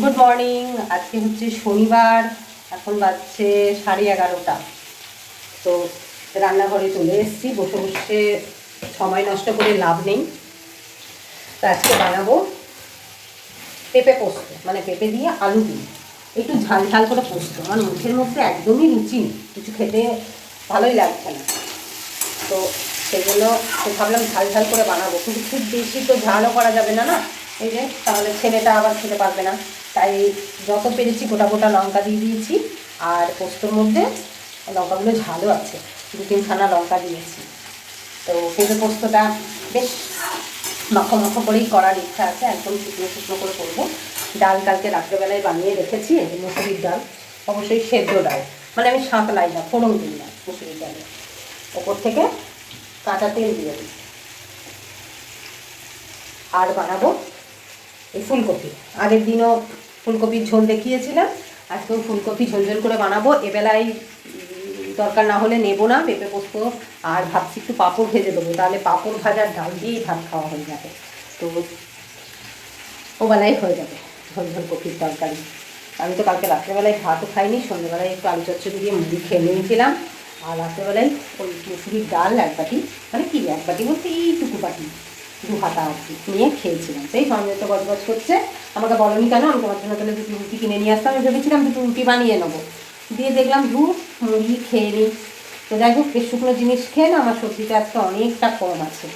Good morning আজকে হচ্ছে শনিবার। এখন বাজছে সাড়ে এগারোটা। তো রান্নাঘরে চলে এসেছি। বসে বসে সময় নষ্ট করে লাভ নেই। তো আজকে বানাবো পেঁপে পোস্ত মানে পেঁপে দিয়ে আলু দিয়ে। একটু ঝাল ঝাল করে পোস্ত। আমার মুখের মধ্যে একদমই রুচি কিছু খেতে ভালোই লাগছে না। তো সেগুলো ভাবলাম ঝাল ঝাল করে বানাবো। কিন্তু খুব বেশি তো ঝালও করা যাবে না না? এই যে, তাহলে ছেলেটা আবার খেতে পারবে না। তাই যত পেরেছি গোটা গোটা লঙ্কা দিয়ে দিয়েছি। আর পোস্তর মধ্যে লঙ্কাগুলো ঝালও আছে দু তিনখানা লঙ্কা দিয়েছি। তো পেঁপে পোস্তটা বেশ মাখো মাখো করেই করার ইচ্ছা আছে, একদম শুকনো শুকনো করে করব। ডাল কালকে রাত্রেবেলায় বানিয়ে রেখেছি মুসুরির ডাল, অবশ্যই সেদ্ধ ডাল। মানে আমি সাঁতলাই না, ফোড়ন দিই না মুসুরির ডালে। ওপর থেকে কাঁচা তেল দিয়ে দিই। আর বানাবো এই ফুলকপি। আগের দিনও ফুলকপির ঝোল দেখিয়েছিলাম। আজকেও ফুলকপি ঝোল ঝোল করে বানাবো। এবেলায় দরকার না হলে নেব না, পেঁপে পোস্ত আর ভাবছি একটু পাঁপড় ভেজে দেবো। তাহলে পাঁপড় ভাজার ডাল দিয়েই ভাত খাওয়া হয়ে যাবে। তো ওবেলায় হয়ে যাবে ঝোল ঝোল কপির তরকারি। আমি তো কালকে রাত্রেবেলায় ভাতও খাইনি, সন্ধ্যেবেলায় একটু আলু চচ্চড়ি দিয়ে মুড়ি খেয়ে নিয়েছিলাম। আর রাত্রেবেলায় ওই মুসুরির ডাল, এক বাটি মানে কি, এক বাটি বলতে এইটুকু বাটি। দু হাতা নিয়ে খেয়েছিলাম। সেই সঞ্জয় তো গজগজ করছে। আমাকে বলনি কেন? আমি তোমার জন্য তাহলে দুটো রুটি কিনে নিয়ে আসতাম। আমি ভেবেছিলাম দুটো রুটি বানিয়ে নেব। দিয়ে দেখলাম ধু মুড়ি খেয়ে নিই তো যাই হোক, বেশ শুকনো জিনিস খেয়ে না, আমার সর্দিটা আজকে অনেকটা কম আছে।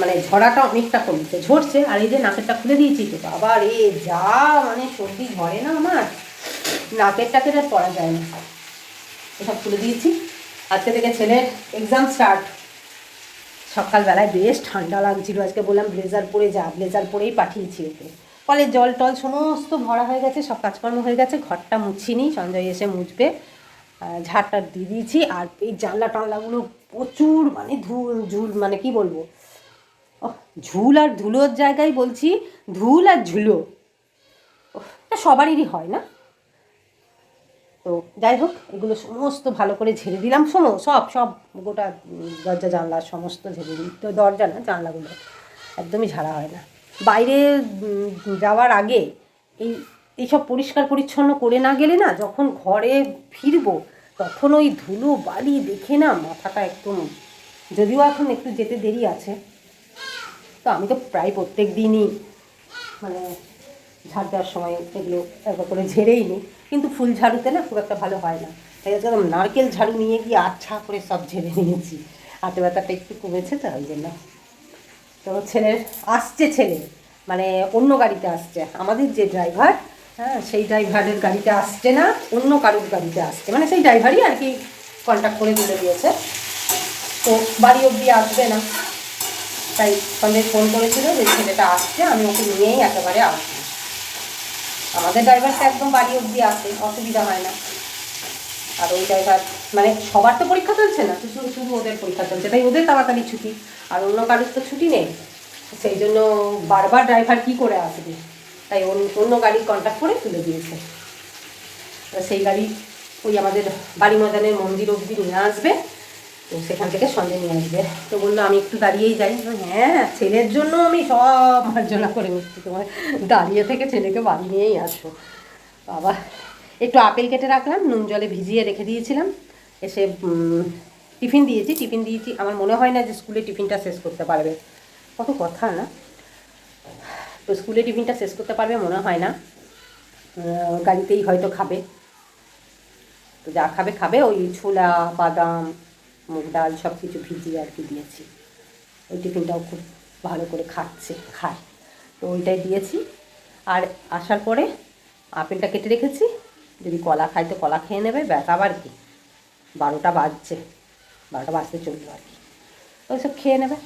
মানে ঝরাটা অনেকটা কমছে, ঝরছে, আর এই যে নাকেরটা খুলে দিয়েছি তো আবার এ যা মানে সর্দি ঝরে না আমার। নাকের টাকের আর পড়া যায় না। এসব খুলে দিয়েছি। আজকে থেকে ছেলের এক্সাম স্টার্ট সকালবেলায় বেশ ঠান্ডা লাগছিল। আজকে বললাম ব্লেজার পরে যা, ব্লেজার পরেই পাঠিয়েছি ওকে। কলে জল টল সমস্ত ভরা হয়ে গেছে, সব কাজকর্ম হয়ে গেছে, ঘরটা মুছিনি, সঞ্জয় এসে মুছবে। ঝাড়টা দিয়ে দিয়েছি আর এই জানলা টানলাগুলো প্রচুর মানে ধুল, ঝুল মানে কি বলব? ঝুল আর ধুলোর জায়গায় বলছি, ধুল আর ঝুলো। সবারই হয় না? তো যাই হোক, এগুলো সমস্ত ভালো করে ঝেড়ে দিলাম। শোনো, সব সব গোটা দরজা, জানলা সমস্ত ঝেড়ে দিই তো দরজা না, জানলাগুলো একদমই ঝাড়া হয় না। বাইরে যাওয়ার আগে এই, এইসব পরিষ্কার পরিচ্ছন্ন করে না গেলে না, যখন ঘরে ফিরবো, তখন ওই ধুলো বালি দেখে না মাথাটা একদম, যদিও এখন একটু যেতে দেরি আছে। তো আমি তো প্রায় প্রত্যেক দিনই মানে ঝাড় দেওয়ার সময় এগুলো একবার করে ঝেড়েই নিই। কিন্তু ফুল ঝাড়ুতে না খুব একটা ভালো হয় না। তাই একদম নারকেল ঝাড়ু নিয়ে গিয়ে আচ্ছা করে সব ঝেড়ে নিয়েছি। হাতে ব্যথাটা একটু কমেছে তো, ওই জন্য। তো ছেলের, আসছে ছেলে। মানে অন্য গাড়িতে আসছে। আমাদের যে ড্রাইভার হ্যাঁ সেই ড্রাইভারের গাড়িতে আসছে না, অন্য কারোর গাড়িতে আসছে। মানে সেই ড্রাইভারই আর কি কন্ট্যাক্ট করে বলে দিয়েছে। তো বাড়ি অবধি আসবে না। তাই সন্ধ্যে ফোন করেছিল যে ছেলেটা আসছে, আমি ওকে নিয়েই একেবারে আসব। আমাদের ড্রাইভারটা একদম বাড়ি অবধি আসে, অসুবিধা হয় না। আর ওই ড্রাইভার মানে সবার তো পরীক্ষা চলছে না, শুধু শুধু ওদের পরীক্ষা চলছে, তাই ওদের তাড়াতাড়ি ছুটি, আর অন্য কারোর তো ছুটি নেই। সেই জন্য বারবার ড্রাইভার কি করে আসবে? তাই অন্য- গাড়ি কন্ট্যাক্ট করে তুলে দিয়েছে। সেই গাড়ি ওই আমাদের বাড়ি ময়দানের মন্দির অবধি নিয়ে আসবে। তো সেখান থেকে সন্ধে নিয়ে আসবে। তো বলল, আমি একটু দাঁড়িয়েই যাই। হ্যাঁ ছেলের জন্য আমি সব মার্জনা করে নিচ্ছি তোমার দাঁড়িয়ে থেকে ছেলেকে বাড়ি নিয়েই আসব বাবা, একটু আপেল কেটে রাখলাম, নুন জলে ভিজিয়ে রেখে দিয়েছিলাম। এসে টিফিন দিয়েছি টিফিন দিয়েছি। আমার মনে হয় না যে স্কুলে টিফিনটা শেষ করতে পারবে। কত কথা না? তো স্কুলে টিফিনটা শেষ করতে পারবে মনে হয় না। গাড়িতেই হয়তো খাবে। তো যা খাবে খাবে। ওই ছোলা, বাদাম মুগ ডাল সব কিছু ভিজিয়ে আর কি দিয়েছি। ওই টিফিনটাও খুব ভালো করে খাচ্ছে, খায়। তো ওইটাই দিয়েছি। আর আসার পরে আপেলটা কেটে রেখেছি। যদি কলা খায় তো কলা খেয়ে নেবে, ব্যাস আবার কি? বারোটা বাজছে। বারোটা বাজতে চলল আর কি। ওইসব খেয়ে নেবে।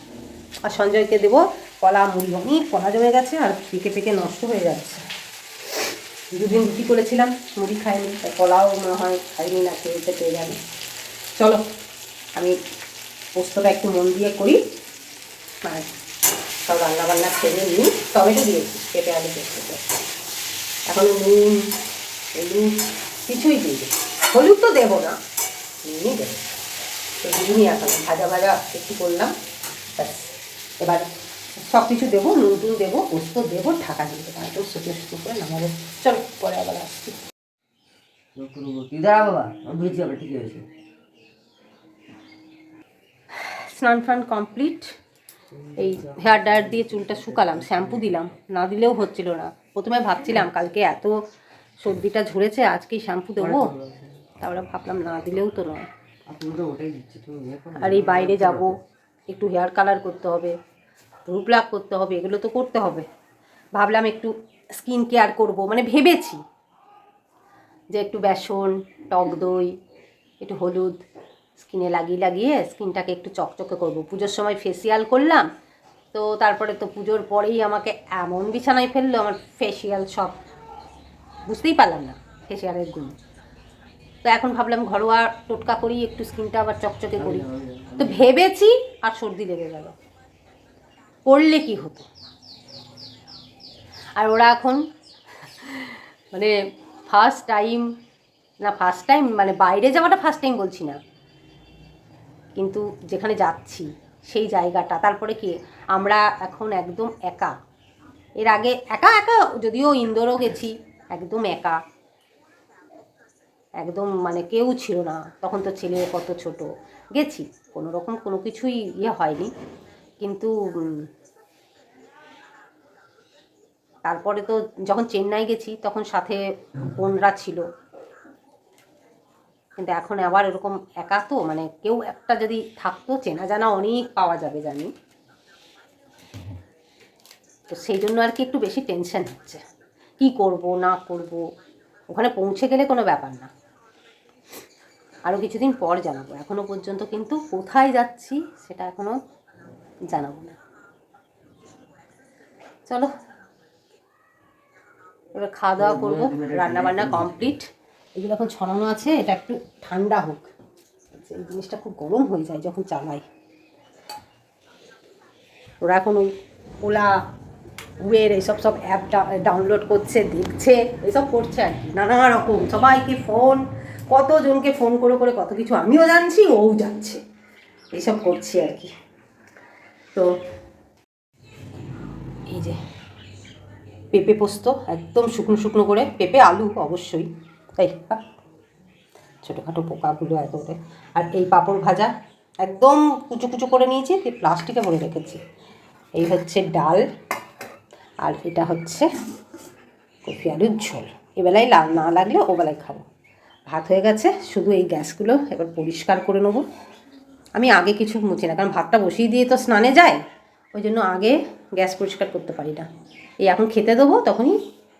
আর সঞ্জয়কে দেবো কলা, মুড়ি অনেক কলা জমে গেছে আর পেকে পেকে নষ্ট হয়ে যাচ্ছে। দুদিন রুটি করেছিলাম, মুড়ি খাইনি কলাও মনে হয় খাইনি না খেয়েছে পেয়ে যাবে। চলো। আমি পোস্তটা একটু মন দিয়ে করি। আর সব রান্নাবান্না ছেড়ে নিই। টমেটো দিয়েছি পেঁপে আলু পেঁপে এখন নুন, হলুদ কিছুই দিই হলুদ তো দেবো না নুনই দেবো। তো দিইনি এখন, ভাজা ভাজা একটু করলাম, ব্যাস। এবার সব কিছু দেবো, নুন টুন দেবো, পোস্ত দেবো, ঢাকা দিয়ে দেবো। একদম শুকনো শুকনো করে নামাবো। চলো, পরে আবার আসছি। দাঁড়া বাবা? বুঝছি আবার ঠিক আছে। স্নান ফান কমপ্লিট। এই হেয়ার ড্রায়ার দিয়ে চুলটা শুকালাম, শ্যাম্পু দিলাম, না দিলেও হচ্ছিল না। প্রথমে ভাবছিলাম, কালকে এত সর্দিটা ঝরেছে, আজকেই শ্যাম্পু দেবো। তারপরে ভাবলাম, না দিলেও তো নয়। আর এই বাইরে যাব, একটু হেয়ার কালার করতে হবে রূপ লাভ করতে হবে, এগুলো তো করতে হবে। ভাবলাম একটু স্কিন কেয়ার করব মানে ভেবেছি যে একটু বেসন, টক দই, একটু হলুদ স্কিনে লাগিয়ে লাগিয়ে স্কিনটাকে একটু চকচকে করব। পুজোর সময় ফেসিয়াল করলাম, তো তারপরে তো পুজোর পরেই আমাকে এমন বিছানায় ফেলল আমার ফেসিয়াল সব। বুঝতেই পারলাম না ফেসিয়ালের গুণ। তো এখন ভাবলাম ঘরোয়া টোটকা করি একটু স্কিনটা আবার চকচকে করি। তো ভেবেছি আর সর্দি লেগে গেল। করলে কি হতো? আর ওরা এখন মানে ফার্স্ট টাইম না ফার্স্ট টাইম মানে বাইরে যাওয়াটা ফার্স্ট টাইম বলছি না। কিন্তু যেখানে যাচ্ছি, সেই জায়গাটা। তারপরে কি, আমরা এখন একদম একা। এর আগে একা একা, যদিও ইন্দোরও গেছি, একদম একা। একদম মানে কেউ ছিল না, তখন তো ছেলে কত ছোট। গেছি, কোনো রকম কোনো কিছুই ইয়ে হয়নি। কিন্তু তারপরে তো যখন চেন্নাই গেছি, তখন সাথে বোনরা ছিল। কিন্তু এখন আবার এরকম একা তো মানে কেউ একটা যদি থাকতো চেনা জানা অনেক পাওয়া যাবে জানি। তো সেই জন্য আর কি একটু বেশি টেনশন হচ্ছে। কি করব না করব ওখানে পৌঁছে গেলে কোনো ব্যাপার না। আরও কিছুদিন পর জানাব। এখনও পর্যন্ত কিন্তু কোথায় যাচ্ছি সেটা এখনও জানাব না। চলো এবার খাওয়া দাওয়া করব। রান্না বান্না কমপ্লিট এগুলো এখন ছড়ানো আছে এটা একটু ঠান্ডা হোক। আচ্ছা, এই জিনিসটা খুব গরম হয়ে যায় যখন চালাই ওরা এখন ওই ওলা উবের এইসব সব অ্যাপ ডাউনলোড করছে দেখছে এসব করছে আর কি। নানা রকম সবাইকে ফোন কতজনকে ফোন করে করে কত কিছু আমিও জানছি ও জানছে। এইসব করছে আর কি। তো এই যে পেঁপে পোস্ত একদম শুকনো শুকনো করে পেঁপে আলু অবশ্যই। তাই ছোটোখাটো পোকাগুলো এত করে আর এই পাঁপড় ভাজা একদম কুচো কুচু করে নিয়েছি, দিয়ে প্লাস্টিকে ভরে রেখেছি। এই হচ্ছে ডাল, আর এটা হচ্ছে কফি আলুর ঝোল। এবেলায় না লাগলে ওবেলায় খাব। ভাত হয়ে গেছে, শুধু এই গ্যাসগুলো এবার পরিষ্কার করে নেব। আমি আগে কিছু মুছি না, কারণ ভাতটা বসিয়ে দিয়ে তো স্নানে যায় ওই জন্য আগে গ্যাস পরিষ্কার করতে পারি না। এই এখন খেতে দেবো, তখনই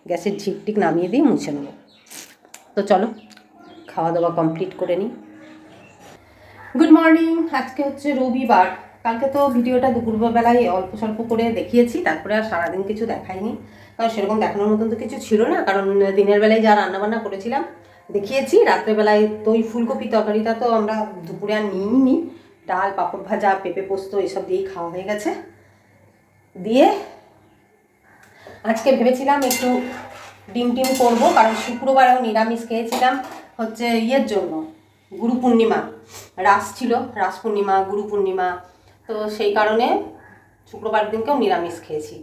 গ্যাসের ঝিকটিক নামিয়ে দিয়ে মুছে নেব। তো চলো খাওয়া দাওয়া কমপ্লিট করে নিই। গুড মর্নিং আজকে হচ্ছে রবিবার। কালকে তো ভিডিওটা দুপুরবেলায় অল্প স্বল্প করে দেখিয়েছি, তারপরে আর সারাদিন কিছু দেখাইনি। কারণ সেরকম দেখানোর মতন তো কিছু ছিল না, কারণ দিনের বেলায় যা রান্নাবান্না করেছিলাম, দেখিয়েছি। রাত্রেবেলায় তো ওই ফুলকপি, তরকারিটা তো আমরা দুপুরে আর নিইনি। ডাল, পাঁপড় ভাজা, পেঁপে পোস্ত, এসব দিয়েই খাওয়া হয়ে গেছে। দিয়ে আজকে ভেবেছিলাম একটু ডিম টিম করব, কারণ শুক্রবারেও নিরামিষ খেয়েছিলাম হচ্ছে ইয়ের জন্য, গুরু পূর্ণিমা, রাস ছিল, রাস পূর্ণিমা, গুরু পূর্ণিমা, তো সেই কারণে শুক্রবার দিনকেও নিরামিষ খেয়েছি।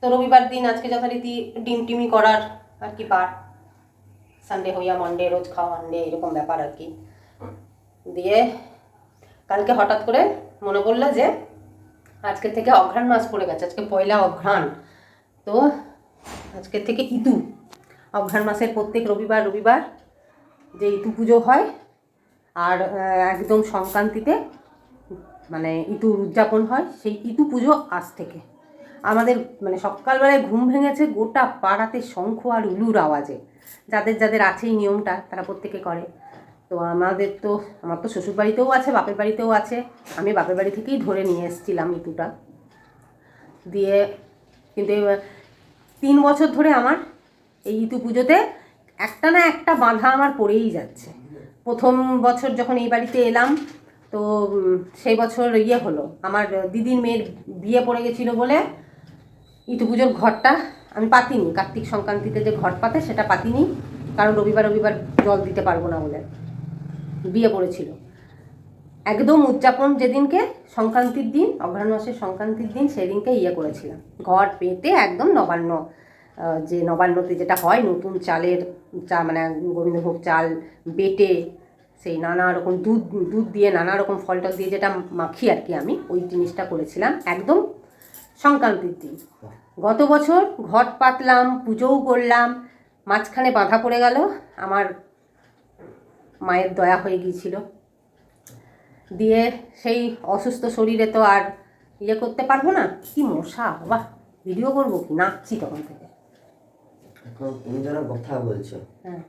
তো রবিবার দিন আজকে যথারীতি ডিম টিমি করার আর কি পার সানডে হইয়া মন্ডে রোজ খাওয়া মানডে এরকম ব্যাপার আর কি। দিয়ে কালকে হঠাৎ করে মনে পড়ল যে আজকে থেকে অঘ্রাণ মাস পড়ে গেছে, আজকে পয়লা অঘ্রাণ। তো আজকের থেকে ইতু অঘ্রাণ মাসের প্রত্যেক রবিবার রবিবার যে ইতু পুজো হয়, আর একদম সংক্রান্তিতে মানে ইতুর উদযাপন হয়, সেই ইতু পুজো আজ থেকে। আমাদের মানে সকালবেলায় ঘুম ভেঙেছে গোটা পাড়াতে শঙ্খ আর উলুর আওয়াজে। যাদের যাদের আছে এই নিয়মটা, তারা প্রত্যেকে করে। তো আমাদের তো, আমার তো শ্বশুর বাড়িতেও আছে, বাপের বাড়িতেও আছে। আমি বাপের বাড়ি থেকেই ধরে নিয়ে এসেছিলাম ইতুটা দিয়ে, কিন্তু তিন বছর ধরে আমার এই ইতু পুজোতে একটা না একটা বাঁধা আমার পড়েই যাচ্ছে। প্রথম বছর যখন এই বাড়িতে এলাম, তো সেই বছর ইয়ে হলো। আমার দিদির মেয়ের বিয়ে পড়ে গেছিল বলে ইতু পুজোর ঘরটা আমি পাতিনি। কার্তিক সংক্রান্তিতে যে ঘট পাতে সেটা পাতিনি, কারণ রবিবার রবিবার জল দিতে পারব না বলে বিয়ে পড়েছিল। একদম উদযাপন যেদিনকে, সংক্রান্তির দিন, অঘ্রাণ মাসের সংক্রান্তির দিন, সেদিনকে ইয়ে করেছিলাম। ঘর পেতে একদম নবান্ন যে নবান্নতে যেটা হয়, নতুন চালের চা মানে গোবিন্দভোগ চাল বেটে, সেই নানা রকম দুধ দুধ দিয়ে নানা রকম ফল টল দিয়ে যেটা মাখি আর কি আমি, ওই জিনিসটা করেছিলাম একদম সংক্রান্তির দিন। গত বছর ঘট পাতলাম, পুজোও করলাম, মাঝখানে বাঁধা পড়ে গেল, আমার মায়ের দয়া হয়ে গিয়েছিল। দিয়ে সেই অসুস্থ শরীরে তো আর ইয়ে করতে পারব না। কি মশা বাহ! ভিডিও করব কি? নাচছি তখন থেকে। এখন তুমি কথা বলছো। হ্যাঁ।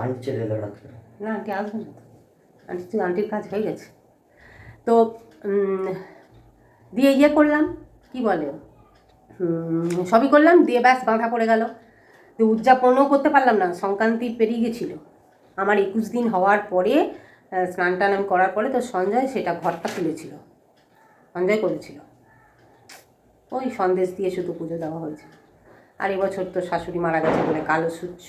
আন্টি চলে এলো রাত্রে। না আন্টি আসবে না আন্টি তুই আন্টির কাজ হয়ে গেছে। তো দিয়ে ইয়ে করলাম কি বলে? সবই করলাম দিয়ে ব্যাস বাঁধা পড়ে গেল। উদযাপনও করতে পারলাম না সংক্রান্তি পেরিয়ে গেছিল। আমার একুশ দিন হওয়ার পরে স্নান টান আমি করার পরে তো সঞ্জয় সেটা ঘরটা তুলেছিল। সঞ্জয় করেছিল। ওই সন্দেশ দিয়ে শুধু পুজো দেওয়া হয়েছে। আর এবছর তো শাশুড়ি মারা গেছে বলে কালো সূচ।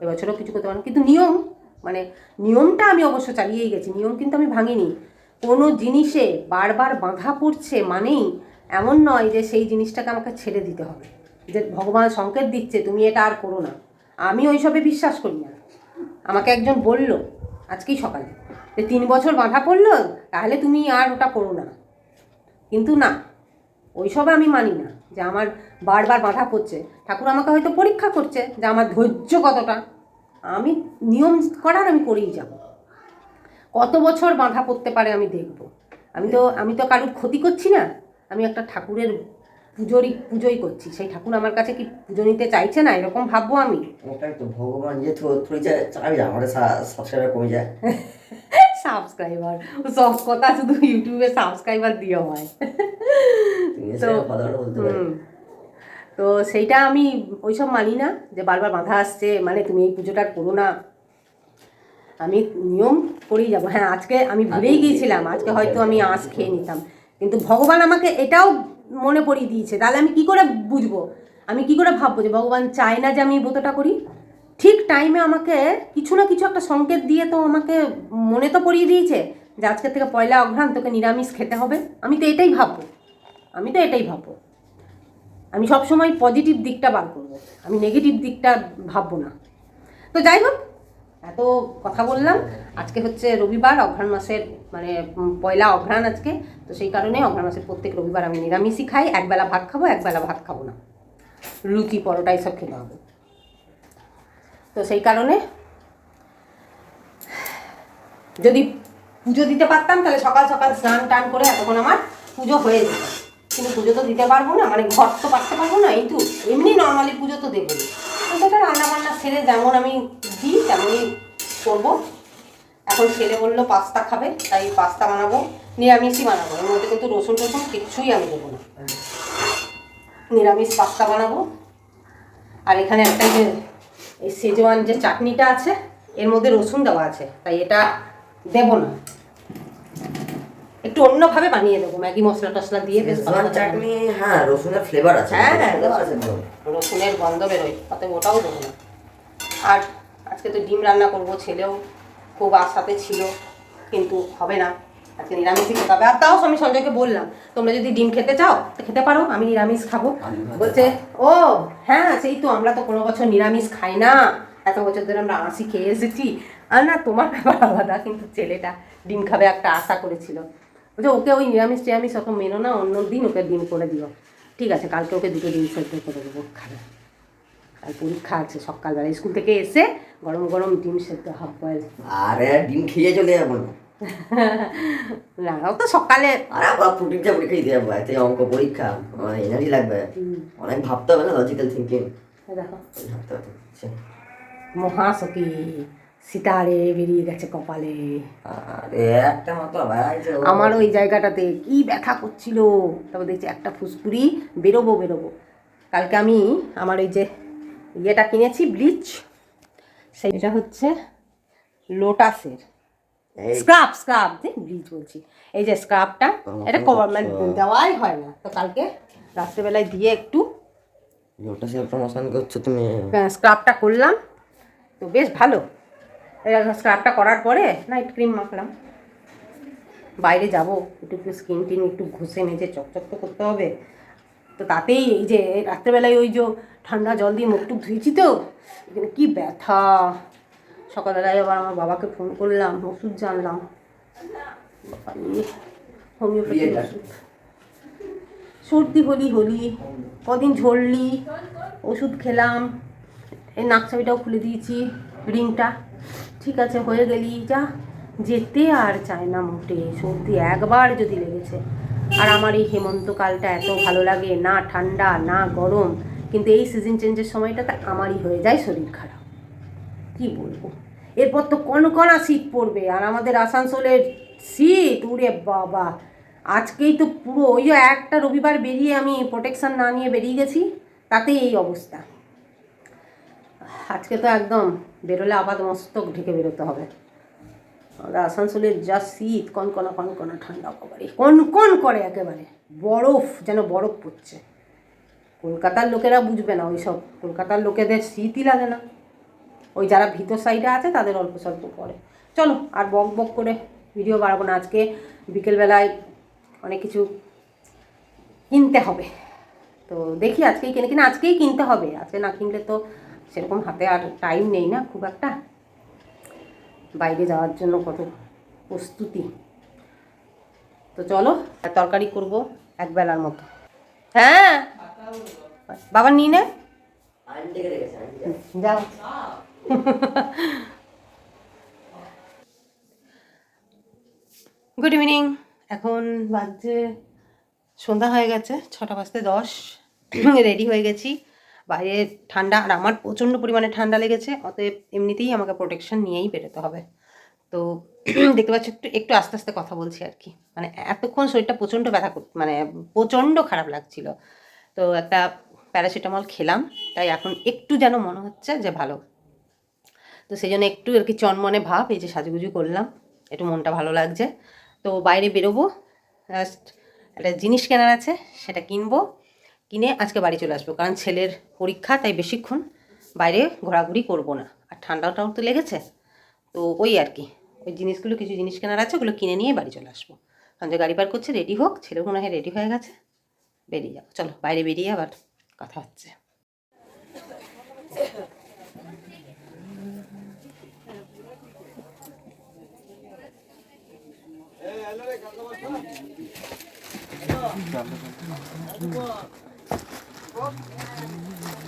এবছরও কিছু করতে পারলাম কিন্তু নিয়ম মানে নিয়মটা আমি অবশ্য চালিয়েই গেছি। নিয়ম কিন্তু আমি ভাঙিনি। কোনো জিনিসে বারবার বাঁধা পড়ছে মানেই এমন নয় যে সেই জিনিসটাকে আমাকে ছেড়ে দিতে হবে। যে ভগবান সংকেত দিচ্ছে, তুমি এটা আর করো না। আমি ওইসবে বিশ্বাস করি না। আমাকে একজন বলল আজকেই সকালে যে তিন বছর বাঁধা পড়ল, তাহলে তুমি আর ওটা করো না। কিন্তু না, ওইসবে আমি মানি না যে আমার বারবার বাধা পড়ছে। ঠাকুর আমাকে হয়তো পরীক্ষা করছে যে আমার ধৈর্য কতটা। আমি নিয়ম করার আমি করেই যাব। কত বছর বাঁধা পড়তে পারে আমি দেখব। আমি তো আমি তো কারুর ক্ষতি করছি না। আমি একটা ঠাকুরের পুজোরই পুজোই করছি। সেই ঠাকুর আমার কাছে কি পুজো নিতে চাইছে না? এরকম ভাববো আমি। ওটাই তো ভগবান যে থ্রু থ্রু চাবি যায় আমাদের সাবস্ক্রাইবার কমে যায়। সাবস্ক্রাইবার সব কথা শুধু ইউটিউবে সাবস্ক্রাইবার দিয়ে হয়। তো সেইটা আমি ওইসব মানি না যে বারবার বাধা আসছে মানে তুমি এই পুজোটা করো না। আমি নিয়ম করেই যাব। হ্যাঁ আজকে আমি ভুলেই গিয়েছিলাম। আজকে হয়তো আমি আঁশ খেয়ে নিতাম। কিন্তু ভগবান আমাকে এটাও মনে পড়িয়ে দিয়েছে। তাহলে আমি কি করে বুঝব? আমি কি করে ভাববো যে ভগবান চায় না যে আমি ব্রতটা করি? ঠিক টাইমে আমাকে কিছু না কিছু একটা সংকেত দিয়ে তো আমাকে মনে তো পড়িয়ে দিয়েছে যে আজকের থেকে পয়লা অঘ্রাণ তোকে নিরামিষ খেতে হবে। আমি তো এটাই ভাববো। আমি তো এটাই ভাববো। আমি সবসময় পজিটিভ দিকটা বার করব। আমি নেগেটিভ দিকটা ভাববো না। তো যাই হোক এত কথা বললাম। আজকে হচ্ছে রবিবার, অঘ্রাণ মাসের মানে পয়লা অঘ্রাণ আজকে। তো সেই কারণে অঘ্রাণ মাসের প্রত্যেক রবিবার আমি নিরামিষই খাই। একবেলা ভাত খাব, একবেলা ভাত খাব না। লুচি পরোটা, এসব খেতে হবে। তো সেই কারণে যদি পুজো দিতে পারতাম, তাহলে সকাল সকাল স্নান টান করে এতক্ষণ আমার পুজো হয়ে যেত। কিন্তু পুজো তো দিতে পারব না মানে ঘর তো পারতে পারব না, এই তো এমনি নর্মালি পুজো তো দেবো তো সেটা রান্না বান্না সেরে যেমন আমি দিই তেমনই করব। এখন ছেলে বলল পাস্তা খাবে তাই পাস্তা বানাবো নিরামিষই বানাবো। এর মধ্যে কিন্তু রসুন টসুন কিচ্ছুই আমি দেবো না। নিরামিষ পাস্তা বানাবো। আর এখানে একটা যে এই সেজওয়ান যে চাটনিটা আছে এর মধ্যে রসুন দেওয়া আছে তাই এটা দেব না। একটু অন্যভাবে বানিয়ে দেবো ম্যাগি মশলা টসলা দিয়ে বেশ ভালো চাটনি হ্যাঁ রসুনের ফ্লেভার আছে হ্যাঁ, হ্যাঁ, রসুনের গন্ধ বেরোয় তাতে ওটাও দেবো না। আর আজকে তো ডিম রান্না করব ছেলেও খুব আশাতে ছিল কিন্তু হবে না। আজকে নিরামিষই খেতে হবে আর তাও আমি সঞ্জয়কে বললাম তোমরা যদি ডিম খেতে চাও তো খেতে পারো আমি নিরামিষ খাব। বলছে ও হ্যাঁ সেই তো আমরা তো কোনো বছর নিরামিষ খাই না। এত বছর ধরে আমরা আঁশি খেয়ে এসেছি। আর না তোমার ব্যাপার আলাদা কিন্তু ছেলেটা ডিম খাবে একটা আশা করেছিল। বলছে ওকে ওই নিরামিষ টিরামিষ অত মেনো না অন্য দিন ওকে ডিম করে দিও। ঠিক আছে কালকে ওকে দুটো ডিম সেদ্ধ করে দেবো। খাবে। কাল পরীক্ষা আছে সকালবেলা। স্কুল থেকে এসে গরম গরম ডিম সেদ্ধ হাফ বয়েল। আরে ডিম খেয়ে চলে যাব। না ও তো সকালে আরে প্রোটিন চা পরীক্ষা দিতে যাব। এতে অঙ্ক পরীক্ষা আমার এনার্জি লাগবে। অনেক ভাবতে হবে না লজিক্যাল থিঙ্কিং এই দেখো। ভাবতে হবে। মহাসখী সিতারে বেরিয়ে গেছে কপালে। আরে একটা ভাই আমার ওই জায়গাটাতে কি ব্যথা করছিল। তারপর দেখছি একটা ফুসকুড়ি বেরোবো বেরোবো। কালকে আমি আমার ওই যে ইয়েটা কিনেছি ব্লিচ সেইটা হচ্ছে লোটাসের স্ক্রাব স্ক্রাব ব্লিচ বলছি। এই যে স্ক্রাবটা এটা মানে দেওয়াই হয় না। তো কালকে রাত্রেবেলায় দিয়ে একটু ওটা সে প্রমোশন করছ তুমি? স্ক্রাবটা করলাম। তো বেশ ভালো। স্ক্রাবটা করার পরে নাইট ক্রিম মাখলাম। বাইরে যাব একটু একটু স্কিন টিন একটু ঘষে মেজে চকচক তো করতে হবে। তো তাতেই এই যে রাত্রেবেলায় ওই যে ঠান্ডা জল দিয়ে মুখ টুক ধুয়েছি তো এখানে কী ব্যথা। সকালবেলায় আবার আমার বাবাকে ফোন করলাম ওষুধ জানলাম। হোমিওপ্যাথি ওষুধ। সর্দি হলি হলি কদিন ঝরলি ওষুধ খেলাম এই নাকছাবিটাও খুলে দিয়েছি রিংটা। ঠিক আছে হয়ে গেলি যা। যেতে আর চায় না মোটে সর্দি একবার যদি লেগেছে। আর আমার এই হেমন্তকালটা এত ভালো লাগে, না ঠান্ডা, না গরম, কিন্তু এই সিজন চেঞ্জের সময়টাতে আমারই হয়ে যায় শরীর খারাপ। কি বলব? এরপর তো কনকনা শীত পড়বে আর আমাদের আসানসোলের শীত উড়ে বাবা! আজকেই তো পুরো, ওই একটা রবিবার বেরিয়ে আমি প্রোটেকশান না নিয়ে বেরিয়ে গেছি, তাতেই এই অবস্থা। আজকে তো একদম বেরোলে আপাত মস্তক ঢেকে বেরোতে হবে। আসানসোলের যা শীত কনকনা কনকনা ঠান্ডা বাবারে কনকন করে একেবারে। বরফ, যেন বরফ পড়ছে। কলকাতার লোকেরা বুঝবে না ওইসব। কলকাতার লোকেদের শীতই লাগে না। ওই যারা ভিতর সাইডে আছে, তাদের অল্প স্বল্প পড়ে। চলো, আর বক বক করে ভিডিও বাড়াবো না। আজকে বিকেলবেলায় অনেক কিছু কিনতে হবে। তো দেখি আজকেই কিনে কিনা, আজকেই কিনতে হবে। আজকে না কিনলে তো সেরকম হাতে আর টাইম নেই না, খুব একটা। বাইরে যাওয়ার জন্য কত প্রস্তুতি। তো চলো, তরকারি করব এক বেলার মতো। হ্যাঁ? বাবা, নিয়ে যাও। গুড ইভিনিং এখন বাজছে, সন্ধ্যা হয়ে গেছে, ছটা বাজতে দশ। রেডি হয়ে গেছি। বাইরে ঠান্ডা আর আমার প্রচণ্ড পরিমাণে ঠান্ডা লেগেছে, অতএব এমনিতেই আমাকে প্রোটেকশন নিয়েই বেরোতে হবে। তো দেখতে পাচ্ছ একটু একটু আস্তে আস্তে কথা বলছি আর কি। মানে এতক্ষণ শরীরটা প্রচণ্ড ব্যথা মানে প্রচণ্ড খারাপ লাগছিল। তো একটা প্যারাসিটামল খেলাম, তাই এখন একটু যেন মনে হচ্ছে যে ভালো। তো সেই জন্য একটু আর কি চনমনে ভাব, এই যে সাজুগুজু করলাম, একটু মনটা ভালো লাগছে। তো বাইরে বেরোবো জাস্ট একটা জিনিস কেনার আছে, সেটা কিনবো। কিনে আজকে বাড়ি চলে আসব। কারণ ছেলের পরীক্ষা, তাই বেশিক্ষণ বাইরে ঘোরাঘুরি করব না। আর ঠান্ডাটাও তো লেগেছে। তো ওই আর কি। ওই জিনিসগুলো, কিছু জিনিস কেনার আছে, ওগুলো কিনে নিয়ে বাড়ি চলে আসব। কারণ যে গাড়ি পার করছে, রেডি হোক। ছেলেও মনে হয় রেডি হয়ে গেছে। বেরিয়ে যাব। চলো, বাইরে বেরিয়ে আবার কথা হচ্ছে।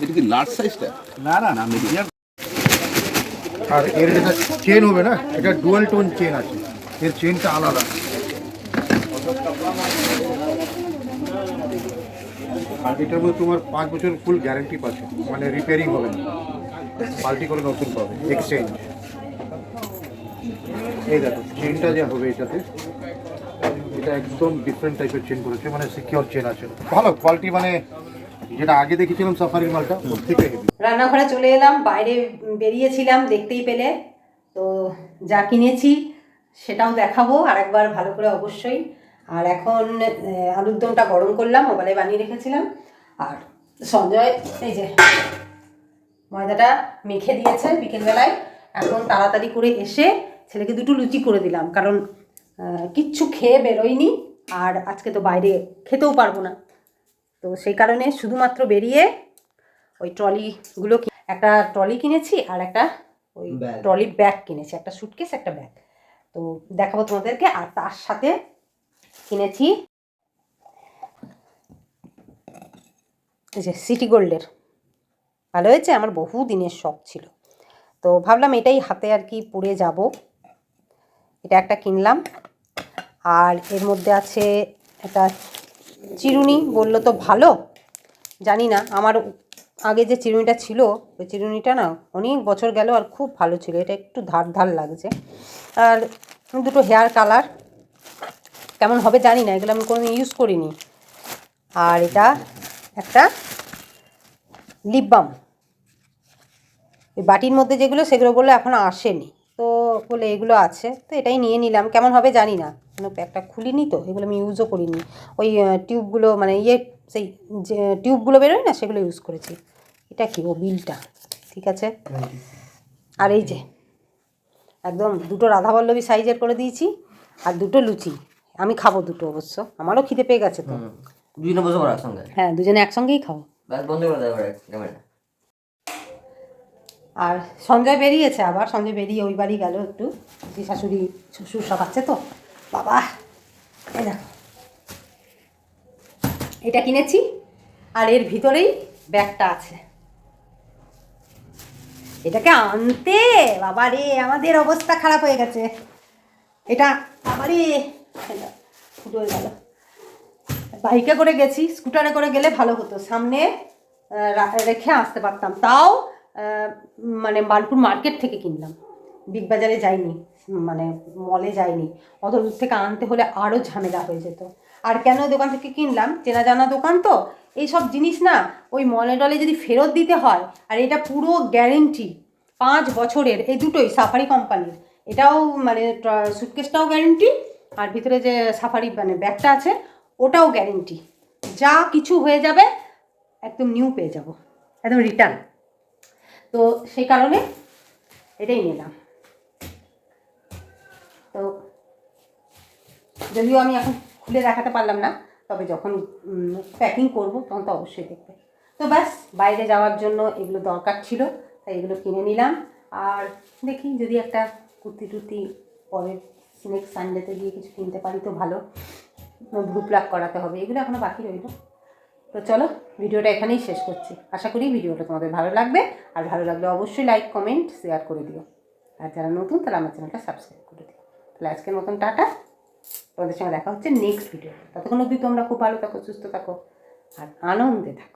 এটা কি লার্জ সাইজটা না না না মিডিয়াম আর এর যেটা চেন হবে না? এটা ডুয়াল টোন চেন আছে। এর চেনটা আলাদা। আর এটার মধ্যে তোমার পাঁচ বছর ফুল গ্যারান্টি পাচ্ছে। মানে রিপেয়ারিং হবে না। পাল্টি করে নতুন পাবে। এক্সচেঞ্জ এই দেখো চেনটা যা হবে এটাতে। এটা একদম ডিফারেন্ট টাইপের চেন করেছে মানে সিকিউর চেন আছে। ভালো কোয়ালিটি মানে যেটা আগে দেখেছিলাম সাফারির মালটা রান্নাঘরে চলে এলাম, বাইরে বেরিয়েছিলাম দেখতেই পেলে। তো যা কিনেছি, সেটাও দেখাবো আর একবার ভালো করে অবশ্যই। আর এখন আলুর দমটা গরম করলাম মোবাইলে বানিয়ে রেখেছিলাম। আর সঞ্জয়, এই যে, ময়দাটা মেখে দিয়েছে বিকেলবেলায়। এখন তাড়াতাড়ি করে এসে ছেলেকে দুটো লুচি করে দিলাম, কারণ কিচ্ছু খেয়ে বেরোয়নি আর আজকে তো বাইরে খেতেও পারব না। তো সেই কারণে শুধুমাত্র বেরিয়ে ওই ট্রলিগুলো একটা ট্রলি কিনেছি আর একটা ওই. ট্রলি ব্যাগ কিনেছি। একটা সুটকেস একটা ব্যাগ। তো দেখাবো তোমাদেরকে আর তার সাথে কিনেছি এই যে সিটি গোল্ডের ভালো হয়েছে? আমার বহু দিনের শখ ছিল। তো ভাবলাম এটাই হাতে আর কি পরে যাব। এটা একটা কিনলাম। আর এর মধ্যে আছে একটা চিরুনি, বলল তো ভালো। জানি না, আমার আগে যে চিরুনিটা ছিল, ওই চিরুনিটা না অনেক বছর গেল আর খুব ভালো ছিল, এটা একটু ধার ধার লাগছে। আর দুটো হেয়ার কালার, কেমন হবে জানি না, এগুলো আমি কোনোদিন ইউজ করিনি। আর এটা একটা লিপ বাম ওই বাটির মধ্যে যেগুলো, সেগুলো বলল এখনও আসেনি। তো বলে এগুলো আছে তো এটাই নিয়ে নিলাম। কেমন হবে জানি না। কোনো প্যাকটা খুলিনি তো এগুলো আমি ইউজও করিনি। ওই টিউবগুলো মানে ইয়ে সেই যে টিউবগুলো বেরোয় না সেগুলো ইউজ করেছি। এটা কি? ও বিলটা। ঠিক আছে? আর এই যে একদম দুটো রাধাবল্লভী সাইজের করে দিয়েছি আর দুটো লুচি। আমি খাব দুটো অবশ্য। আমারও খিদে পেয়ে গেছে তো। দুজনে বসে হ্যাঁ দুজনে একসঙ্গেই খাব। বন্ধ করে আর সঞ্জয় বেরিয়েছে আবার, সঞ্জয় বেরিয়ে ওই বাড়ি গেল একটু। শাশুড়ি, শ্বশুর সব আছে তো? বাবা, এই দেখো। এটা কিনেছি, আর এর ভিতরেই ব্যাগটা আছে। এটাকে আনতে? বাবা রে, আমাদের অবস্থা খারাপ হয়ে গেছে। এটা আবারে ফুটো হয়ে গেল। বাইকে করে গেছি, স্কুটারে করে গেলে ভালো হতো। সামনে রেখে আসতে পারতাম। তাও মানে বার্নপুর মার্কেট থেকে কিনলাম। বিগ বাজারে যাইনি মানে মলে যাইনি। অত দূর থেকে আনতে হলে আরও ঝামেলা হয়ে যেত। আর কেন দোকান থেকে কিনলাম? চেনা জানা দোকান তো। এই সব জিনিস না, ওই মলে টলে যদি ফেরত দিতে হয়, আর এটা পুরো গ্যারেন্টি পাঁচ বছরের, এই দুটোই সাফারি কোম্পানির এটাও মানে সুটকেসটাও গ্যারেন্টি আর ভিতরে যে সাফারি মানে ব্যাগটা আছে, ওটাও গ্যারেন্টি যা কিছু হয়ে যাবে, একদম নিউ পেয়ে যাব। একদম রিটার্ন তো সেই কারণে এটাই নিলাম। তো যদিও আমি এখন খুলে দেখাতে পারলাম না, তবে যখন প্যাকিং করব তখন তো অবশ্যই দেখবে। তো ব্যাস, বাইরে যাওয়ার জন্য এগুলো দরকার ছিল, তাই এগুলো কিনে নিলাম। আর দেখি যদি একটা কুর্তি টুর্তি পরের নেক্সট সানডেতে গিয়ে কিছু কিনতে পারি তো ভালো। ভ্রু প্লাক করাতে হবে, এগুলো এখনও বাকি রইল। তো চলো, ভিডিওটা এখানেই শেষ করছি। আশা করি ভিডিওটা তোমাদের ভালো লাগবে। আর ভালো লাগলে অবশ্যই লাইক কমেন্ট শেয়ার করে দিও। আর যারা নতুন, তারা আমার চ্যানেলটা সাবস্ক্রাইব করে দিও। তাহলে আজকের মতন টাটা। তোমাদের সঙ্গে দেখা হচ্ছে নেক্সট ভিডিও ততক্ষণ অব্দি তোমরা খুব ভালো থাকো, সুস্থ থাকো, আর আনন্দে থাকো।